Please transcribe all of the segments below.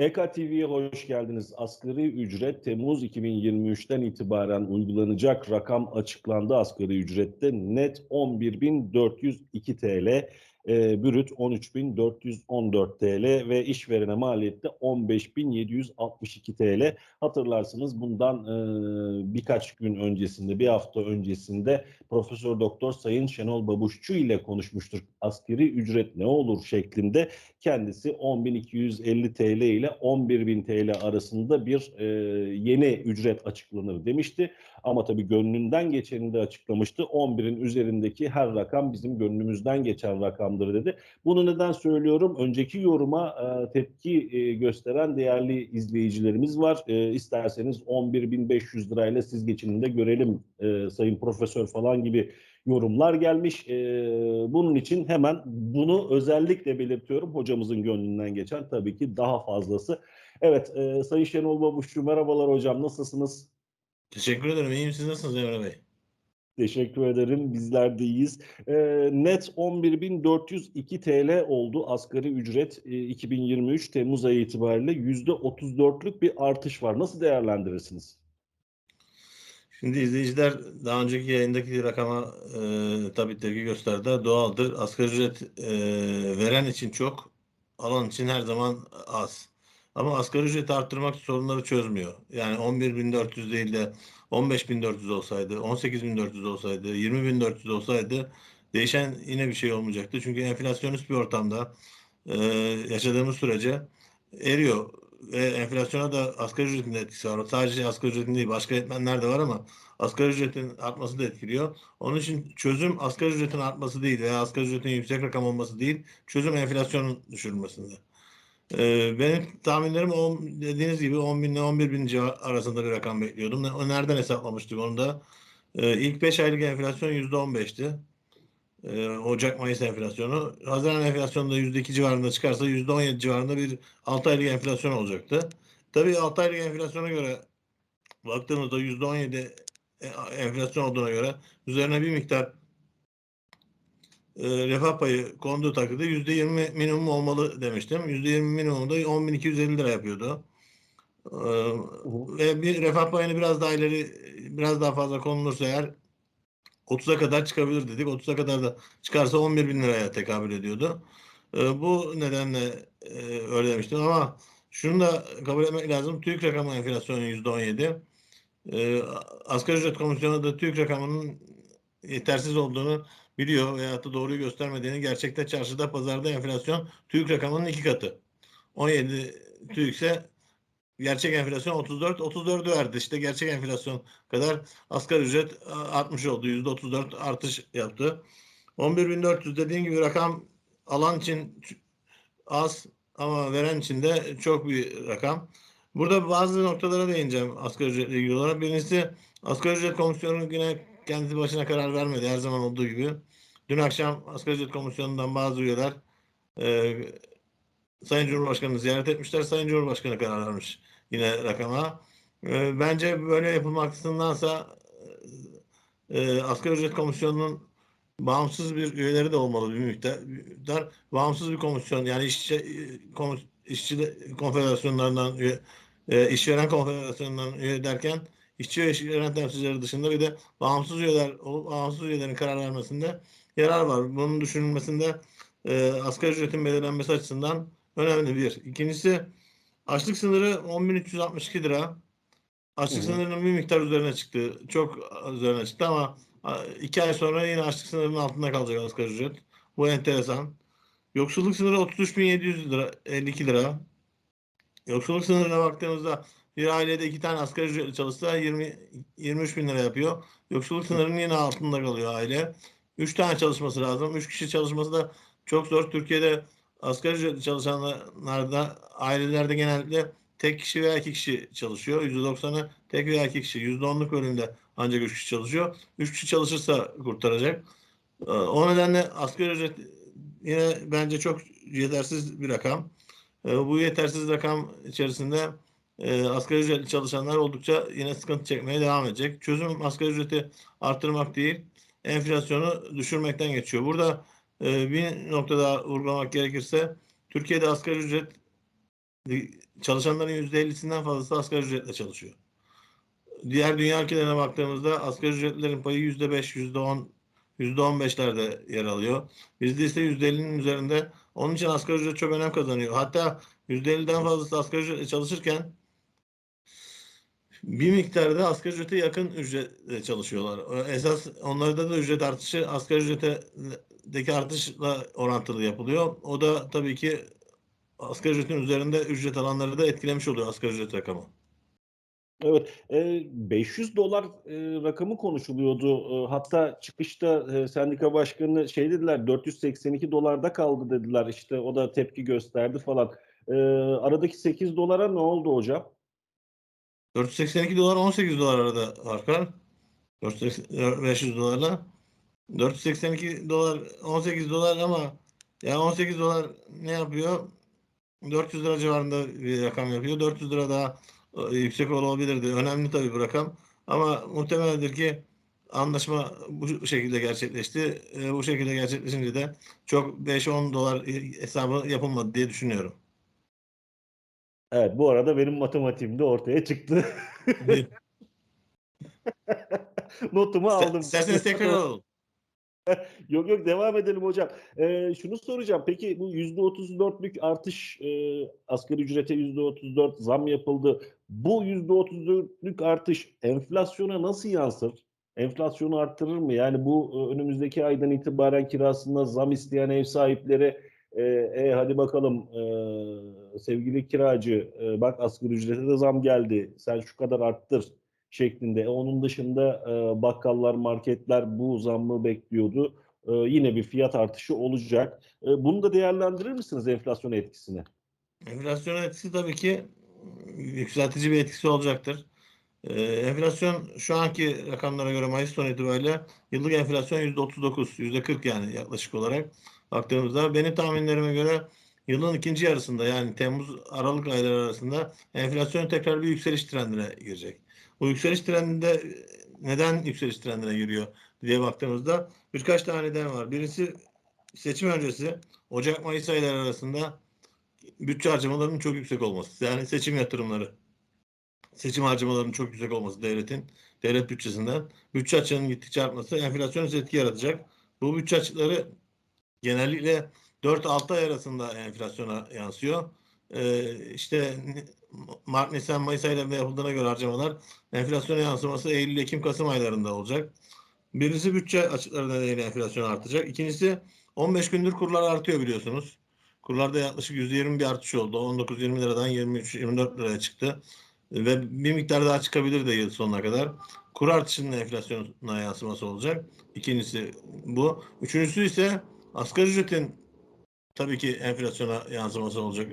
EK TV'ye hoş geldiniz. Asgari ücret Temmuz 2023'ten itibaren uygulanacak rakam açıklandı. Asgari ücrette net 11.402 TL, e, brüt 13.414 TL ve işverene maliyette 15.762 TL. Hatırlarsınız bundan e, birkaç gün öncesinde, bir hafta öncesinde Profesör Doktor Sayın Şenol Babuşçu ile konuşmuştur. Asgari ücret ne olur şeklinde kendisi 10.250 TL ile 11.000 TL arasında bir e, yeni ücret açıklanır demişti. Ama tabii gönlünden geçeni de açıklamıştı. 11'in üzerindeki her rakam bizim gönlümüzden geçen rakamdır dedi. Bunu neden söylüyorum? Önceki yoruma e, tepki e, gösteren değerli izleyicilerimiz var. E, isterseniz 11.500 lirayla siz geçinin de görelim e, sayın profesör falan gibi yorumlar gelmiş. E, bunun için hemen bunu özellikle belirtiyorum. Hocamızın gönlünden geçen tabii ki daha fazlası. Evet e, Sayın Şenol Babuşçu merhabalar hocam nasılsınız? Teşekkür ederim. İyiyim. Siz nasılsınız Emre Bey? Teşekkür ederim. Bizler de iyiyiz. E, net 11.402 TL oldu asgari ücret e, 2023 Temmuz ayı itibariyle %34'lük bir artış var. Nasıl değerlendirirsiniz? Şimdi izleyiciler daha önceki yayındaki rakama e, tabii tepki gösterdi. Doğaldır. Asgari ücret e, veren için çok, alan için her zaman az. Ama asgari ücreti arttırmak sorunları çözmüyor. Yani 11.400 değil de 15.400 olsaydı, 18.400 olsaydı, 20.400 olsaydı değişen yine bir şey olmayacaktı. Çünkü enflasyonist bir ortamda e, yaşadığımız sürece eriyor ve enflasyona da asgari ücretin de etkisi var. Sadece asgari ücretin değil başka etmenler de var ama asgari ücretin artması da etkiliyor. Onun için çözüm asgari ücretin artması değil veya asgari ücretin yüksek rakam olması değil. Çözüm enflasyonun düşürülmesinde. Ee, benim tahminlerim on, dediğiniz gibi 10 bin ile 11 bin arasında bir rakam bekliyordum. O nereden hesaplamıştık onu da? Ee, ilk 5 aylık enflasyon %15'ti. Ee, Ocak-Mayıs enflasyonu. Haziran enflasyonu da %2 civarında çıkarsa %17 civarında bir 6 aylık enflasyon olacaktı. Tabii 6 aylık enflasyona göre baktığımızda %17 enflasyon olduğuna göre üzerine bir miktar e, refah payı konduğu takdirde %20 minimum olmalı demiştim. %20 minimum da 10.250 lira yapıyordu. E, ve bir refah payını biraz daha ileri biraz daha fazla konulursa eğer 30'a kadar çıkabilir dedik. 30'a kadar da çıkarsa 11 bin liraya tekabül ediyordu. E, bu nedenle e, öyle demiştim ama şunu da kabul etmek lazım. TÜİK rakamı enflasyonu %17. E, asgari ücret komisyonu da TÜİK rakamının yetersiz olduğunu biliyor veya da doğruyu göstermediğini gerçekte çarşıda pazarda enflasyon TÜİK rakamının iki katı. 17 TÜİK ise gerçek enflasyon 34, 34'ü verdi. İşte gerçek enflasyon kadar asgari ücret artmış oldu. %34 artış yaptı. 11.400 dediğim gibi rakam alan için az ama veren için de çok bir rakam. Burada bazı noktalara değineceğim asgari ücretle ilgili olarak. Birincisi asgari ücret komisyonu yine kendisi başına karar vermedi her zaman olduğu gibi. Dün akşam asgari ücret komisyonundan bazı üyeler e, Sayın Cumhurbaşkanı'nı ziyaret etmişler. Sayın Cumhurbaşkanı karar vermiş yine rakama. E, bence böyle yapılmaktansa e, asgari ücret komisyonunun bağımsız bir üyeleri de olmalı bir miktar. Bağımsız bir komisyon yani işçi, komis, işçi konfederasyonlarından üye, e, işveren konfederasyonundan üye derken işçi ve işveren temsilcileri dışında bir de bağımsız üyeler, o bağımsız üyelerin karar vermesinde yarar var. Bunun düşünülmesinde e, asgari ücretin belirlenmesi açısından önemli bir. İkincisi açlık sınırı 10.362 lira. Açlık hı hı. sınırının bir miktar üzerine çıktı. Çok üzerine çıktı ama iki ay sonra yine açlık sınırının altında kalacak asgari ücret. Bu enteresan. Yoksulluk sınırı 33.700 lira, 52 lira. Yoksulluk sınırına baktığımızda bir ailede iki tane asgari çalışsa 20, 23 bin lira yapıyor. Yoksulluk sınırının yine altında kalıyor aile. Üç tane çalışması lazım. Üç kişi çalışması da çok zor. Türkiye'de asgari ücretli çalışanlarda ailelerde genellikle tek kişi veya iki kişi çalışıyor. %90'ı tek veya iki kişi. %10'luk bölümde ancak üç kişi çalışıyor. Üç kişi çalışırsa kurtaracak. O nedenle asgari ücret yine bence çok yetersiz bir rakam. Bu yetersiz rakam içerisinde asgari ücretli çalışanlar oldukça yine sıkıntı çekmeye devam edecek. Çözüm asgari ücreti arttırmak değil, enflasyonu düşürmekten geçiyor. Burada bir nokta daha vurgulamak gerekirse Türkiye'de asgari ücret çalışanların %50'sinden fazlası asgari ücretle çalışıyor. Diğer dünya ülkelerine baktığımızda asgari ücretlerin payı %5, %10, %15'lerde yer alıyor. Bizde ise %50'nin üzerinde. Onun için asgari ücret çok önem kazanıyor. Hatta %50'den fazlası asgari ücretle çalışırken bir miktarda asgari ücrete yakın ücretle çalışıyorlar. Esas onlarda da ücret artışı asgari ücretedeki artışla orantılı yapılıyor. O da tabii ki asgari ücretin üzerinde ücret alanları da etkilemiş oluyor asgari ücret rakamı. Evet, e, 500 dolar e, rakamı konuşuluyordu. E, hatta çıkışta e, sendika başkanı şey dediler 482 dolarda kaldı dediler. İşte o da tepki gösterdi falan. E, aradaki 8 dolara ne oldu hocam? 482 dolar 18 dolar arada fark var. 500 dolarla. 482 dolar 18 dolar ama ya 18 dolar ne yapıyor? 400 lira civarında bir rakam yapıyor. 400 lira daha e, yüksek olabilirdi. Önemli tabii bu rakam. Ama muhtemeldir ki anlaşma bu şekilde gerçekleşti. E, bu şekilde gerçekleşince de çok 5-10 dolar hesabı yapılmadı diye düşünüyorum. Evet bu arada benim matematiğim de ortaya çıktı. Notumu aldım. İsterseniz tekrar alalım. yok yok devam edelim hocam. Ee, şunu soracağım. Peki bu %34'lük artış e, asgari ücrete %34 zam yapıldı. Bu %34'lük artış enflasyona nasıl yansır? Enflasyonu arttırır mı? Yani bu e, önümüzdeki aydan itibaren kirasında zam isteyen ev sahipleri e, e hadi bakalım e, sevgili kiracı e, bak asgari ücrete de zam geldi. Sen şu kadar arttır şeklinde. E, onun dışında e, bakkallar, marketler bu zammı bekliyordu. E, yine bir fiyat artışı olacak. E, bunu da değerlendirir misiniz enflasyon etkisini? Enflasyon etkisi tabii ki yükseltici bir etkisi olacaktır. Ee, enflasyon şu anki rakamlara göre Mayıs sonu itibariyle yıllık enflasyon %39, %40 yani yaklaşık olarak baktığımızda benim tahminlerime göre yılın ikinci yarısında yani Temmuz Aralık ayları arasında enflasyon tekrar bir yükseliş trendine girecek. Bu yükseliş trendinde neden yükseliş trendine giriyor diye baktığımızda birkaç tane neden var. Birisi seçim öncesi Ocak-Mayıs ayları arasında bütçe harcamalarının çok yüksek olması. Yani seçim yatırımları, seçim harcamalarının çok yüksek olması devletin, devlet bütçesinden. Bütçe açığının gittikçe artması enflasyon etki yaratacak. Bu bütçe açıkları genellikle 4-6 ay arasında enflasyona yansıyor. Ee, işte Mart, Nisan, Mayıs aylarında yapıldığına göre harcamalar enflasyona yansıması Eylül, Ekim, Kasım aylarında olacak. Birincisi bütçe açıkları nedeniyle enflasyon artacak. İkincisi 15 gündür kurlar artıyor biliyorsunuz. Kurlarda yaklaşık %20 bir artış oldu. 19-20 liradan 23-24 liraya çıktı. Ve bir miktar daha çıkabilir de yıl sonuna kadar. Kur artışının enflasyona yansıması olacak. İkincisi bu. Üçüncüsü ise asgari ücretin tabii ki enflasyona yansıması olacak.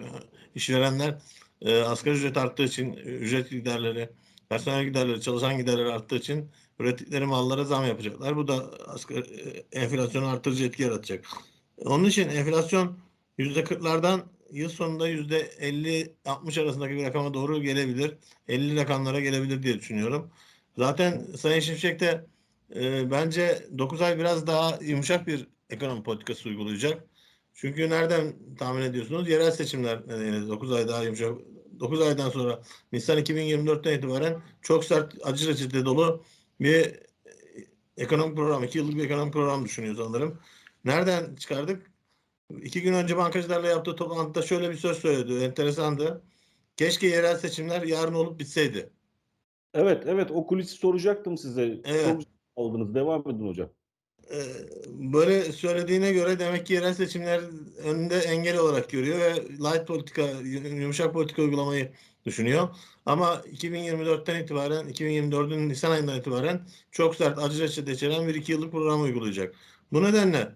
İşverenler e, asgari ücret arttığı için ücret giderleri, personel giderleri, çalışan giderleri arttığı için ürettikleri mallara zam yapacaklar. Bu da asgari, e, enflasyonu artırıcı etki yaratacak. Onun için enflasyon %40'lardan yıl sonunda %50-60 arasındaki bir rakama doğru gelebilir. 50 rakamlara gelebilir diye düşünüyorum. Zaten Sayın Şimşek de e, bence 9 ay biraz daha yumuşak bir ekonomi politikası uygulayacak. Çünkü nereden tahmin ediyorsunuz? Yerel seçimler nedeniyle 9 ay daha yumuşak. 9 aydan sonra Nisan 2024'ten itibaren çok sert acı reçete dolu bir ekonomik program, 2 yıllık bir ekonomik program düşünüyor sanırım. Nereden çıkardık? İki gün önce bankacılarla yaptığı toplantıda şöyle bir söz söyledi. Enteresandı. Keşke yerel seçimler yarın olup bitseydi. Evet, evet. O kulisi soracaktım size. Evet. Çok aldınız. Devam edin hocam. Ee, böyle söylediğine göre demek ki yerel seçimler önünde engel olarak görüyor ve light politika, yumuşak politika uygulamayı düşünüyor. Ama 2024'ten itibaren, 2024'ün Nisan ayından itibaren çok sert acı reçete içeren bir iki yıllık program uygulayacak. Bu nedenle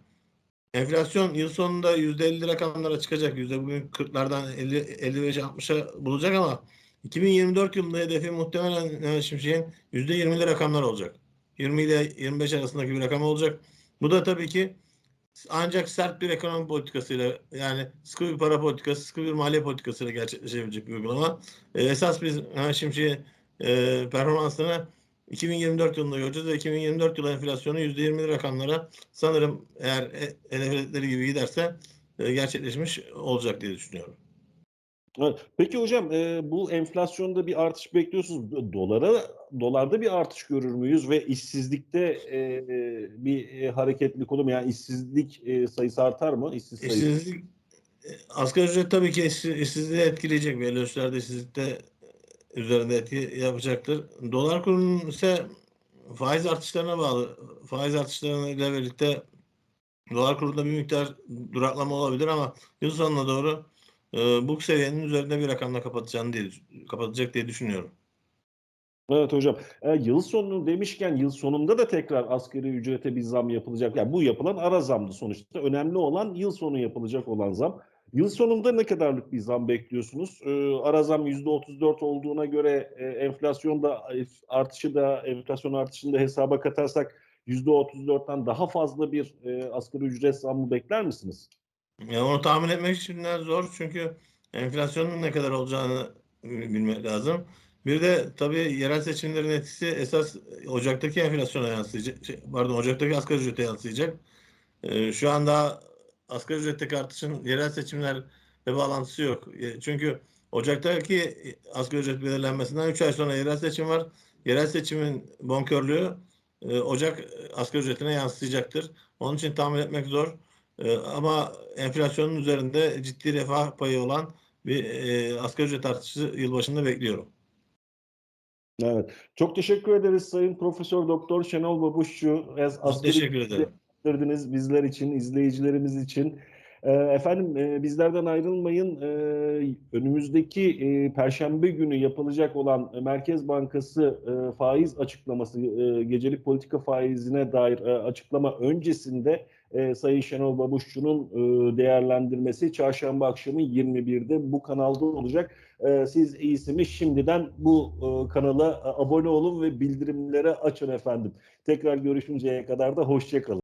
Enflasyon yıl sonunda %50 rakamlara çıkacak. Yüzde bugün 40'lardan 50 55-60'a bulacak ama 2024 yılında hedefi muhtemelen Mehmet Şimşek'in %20'li rakamlar olacak. 20 ile 25 arasındaki bir rakam olacak. Bu da tabii ki ancak sert bir ekonomi politikasıyla yani sıkı bir para politikası, sıkı bir maliye politikasıyla gerçekleşebilecek bir uygulama. E, esas biz Mehmet Şimşek'in e, performansını 2024 yılında göreceğiz ve 2024 yılı enflasyonu %20'li rakamlara sanırım eğer hedefledikleri gibi giderse e, gerçekleşmiş olacak diye düşünüyorum. Peki hocam e, bu enflasyonda bir artış bekliyorsunuz. Do- Dolara dolarda bir artış görür müyüz ve işsizlikte e, bir e, hareketlilik olur mu? Yani işsizlik e, sayısı artar mı? İşsiz sayısı. İşsizlik, asgari ücret tabii ki işsiz- işsizliği etkileyecek. Belli ölçülerde işsizlikte üzerinde etki yapacaktır. Dolar kurunun ise faiz artışlarına bağlı. Faiz artışlarıyla birlikte dolar kurunda bir miktar duraklama olabilir ama yıl sonuna doğru e, bu seviyenin üzerinde bir rakamla kapatacağını diye, kapatacak diye düşünüyorum. Evet hocam. E, yıl sonu demişken yıl sonunda da tekrar asgari ücrete bir zam yapılacak. Yani bu yapılan ara zamdı sonuçta. Önemli olan yıl sonu yapılacak olan zam. Yıl sonunda ne kadarlık bir zam bekliyorsunuz? E, ara zam %34 olduğuna göre e, enflasyon da e, artışı da enflasyon artışını da hesaba katarsak %34'ten daha fazla bir e, asgari ücret zammı bekler misiniz? Yani onu tahmin etmek şimdiden zor çünkü enflasyonun ne kadar olacağını bilmek lazım. Bir de tabii yerel seçimlerin etkisi esas Ocak'taki enflasyona yansıyacak. Şey, pardon Ocak'taki asgari ücrete yansıyacak. Ee, şu anda asgari ücretteki artışın yerel seçimlerle bağlantısı yok. E, Çünkü Ocak'taki asgari ücret belirlenmesinden 3 ay sonra yerel seçim var. Yerel seçimin bonkörlüğü e, Ocak asgari ücretine yansıyacaktır. Onun için tahmin etmek zor. Ee, ama enflasyonun üzerinde ciddi refah payı olan bir e, asgari ücret artışı yılbaşında bekliyorum. Evet. Çok teşekkür ederiz Sayın Profesör Doktor Şenol Babuşçu. Asgari teşekkür ederim. bizler için, izleyicilerimiz için. Ee, Efendim e, bizlerden ayrılmayın. Ee, Önümüzdeki e, Perşembe günü yapılacak olan Merkez Bankası e, faiz açıklaması, gecelik politika faizine dair açıklama öncesinde e, Sayın Şenol Babuşçu'nun e, değerlendirmesi çarşamba akşamı 21'de bu kanalda olacak. E, Siz iyisi mi şimdiden bu e, kanala abone olun ve bildirimleri açın efendim. Tekrar görüşünceye kadar da hoşça kalın.